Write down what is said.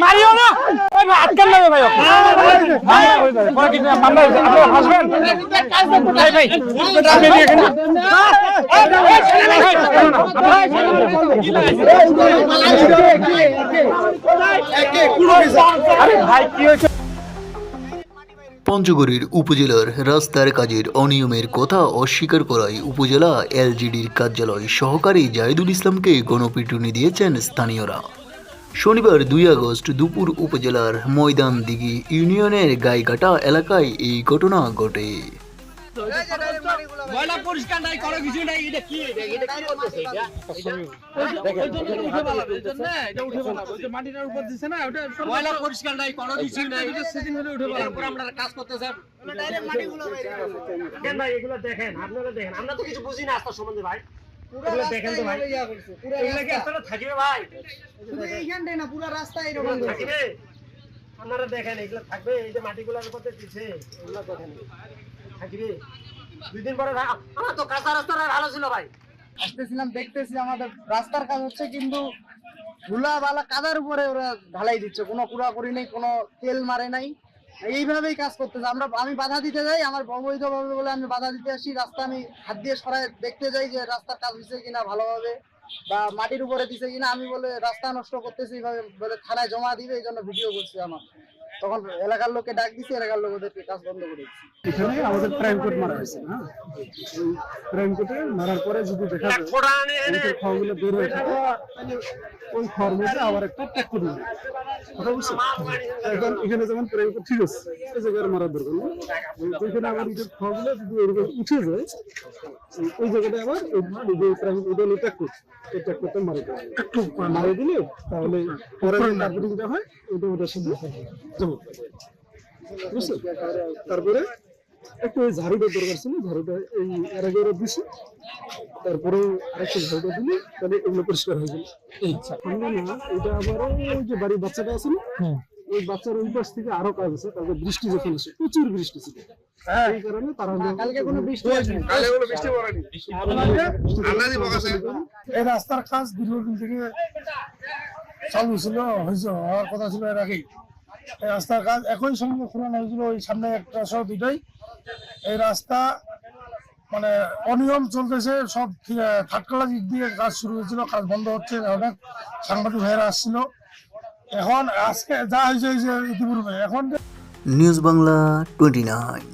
Mario না। ভাই আটকান না আরে কি হয়েছে? পঞ্চগড়ের উপজেলার রাস্তার কাজের অনিয়মের কথা অস্বীকার করায় উপজেলা এলজিডির কার্যালয় সহকারী জাহিদুল ইসলামকে গণপিটুনি দিয়েছেন স্থানীয়রা। শনিবার দুই আগস্ট দুপুর উপজেলার ময়দান দিঘি ইউনিয়নের গাইঘাটা এলাকায় এই ঘটনা ঘটে। নাই কোনো কিছু নাই এটা কি? এটা এটা কি করতেছে এটা ময়লা পরিষ্কার নাই কোনো কিছু নাই। এরপর আমরা কাজ করতেছেন। দেখেন দেখেন আপনারা দেখেন। আমরা তো কিছু বুঝি না আস্থার সম্বন্ধে ভাই। এগুলো দেখেন তো ভাই। এগুলো কি আস্থাটা থাকবে ভাই? থাকবে? আপনারা দেখেন এগুলো থাকবে এই যে মাটিগুলোর মধ্যে দিচ্ছে এগুলো দেখেন। থাকবে? দুই দিন পরে আমার তো কাঁচা রাস্তাটা ভালো ছিল ভাই। আসতেছিলাম দেখতেছি আমাদের রাস্তার কাজ হচ্ছে কিন্তু ধুলা বালা কাদার উপরে ওরা ঢালাই দিচ্ছে। কোনো কুড়াকুড়ি নেই কোনো তেল মারে নাই। এইভাবেই কাজ করতেছে। আমরা আমি বাধা দিতে যাই আমার অবৈধ ভাবে বলে আমি বাধা দিতে আসি রাস্তা আমি হাত দিয়ে সরাই দেখতে যাই যে রাস্তার কাজ হচ্ছে কিনা ভালোভাবে বা মাটির উপরে দিছে কিনা আমি বলে রাস্তা নষ্ট করতেছি এইভাবে বলে থানায় জমা দিবে এই জন্য ভিডিও করছি আমার। তখন এলাকার লোককে ডাক দিছি এলাকার লোক ওদেরকে কাজ বন্ধ করে দিচ্ছি। এখানে আমাদের প্রাইম কোর্ট মারা হয়েছে হ্যাঁ? প্রাইম কোর্টে মারার পরে যদি দেখা যায় খাওয়াগুলো বের হয়ে থাকে ওই খাওয়ার মধ্যে আবার একটা দিবে কথা বুঝছ? এখন এখানে যেমন ঠিক আছে এই জায়গায় মারার দরকার নেই। ওইখানে আবার ইটের খাওয়াগুলো যদি ওইরকম উঠে যায়। ওই জায়গাটা আবার ওদের এই মারা একটু মারা দিলে তাহলে পরে হয় ওটা ওটার সাথে বুঝছ? তারপরে একটু ওই ঝাড়ুটা দরকার ছিল ঝাড়ুটা এই এর আগে ওরা দিছে তারপরে আরেকটা ঝাড়ুটা দিলে তাহলে এগুলো পরিষ্কার হয়ে যাবে। ঠান্ডা না এটা আবার ওই যে বাড়ির বাচ্চাটা আছে না ওই বাচ্চার ওই পাশ থেকে আরও কাজ আছে তারপর বৃষ্টি যখন আসে প্রচুর বৃষ্টি ছিল। এই কারণে তারা কালকে কোনো বৃষ্টি হয়নি। এই রাস্তার কাজ দীর্ঘদিন থেকে চালু ছিল হয়েছে হওয়ার কথা ছিল এর আগেই। রাস্তার কাজ একই সঙ্গে খোলানো হয়েছিল ওই সামনে একটা সহ দুটোই এই রাস্তা মানে অনিয়ম চলতেছে, সব থার্ড দিক দিয়ে কাজ শুরু হয়েছিল, কাজ বন্ধ হচ্ছে অনেক সাংবাদিক ভাইয়েরা আসছিল। এখন আজকে যা হয়েছে ইতিপূর্বে। এখন নিউজ বাংলা টোয়েন্টি নাইন।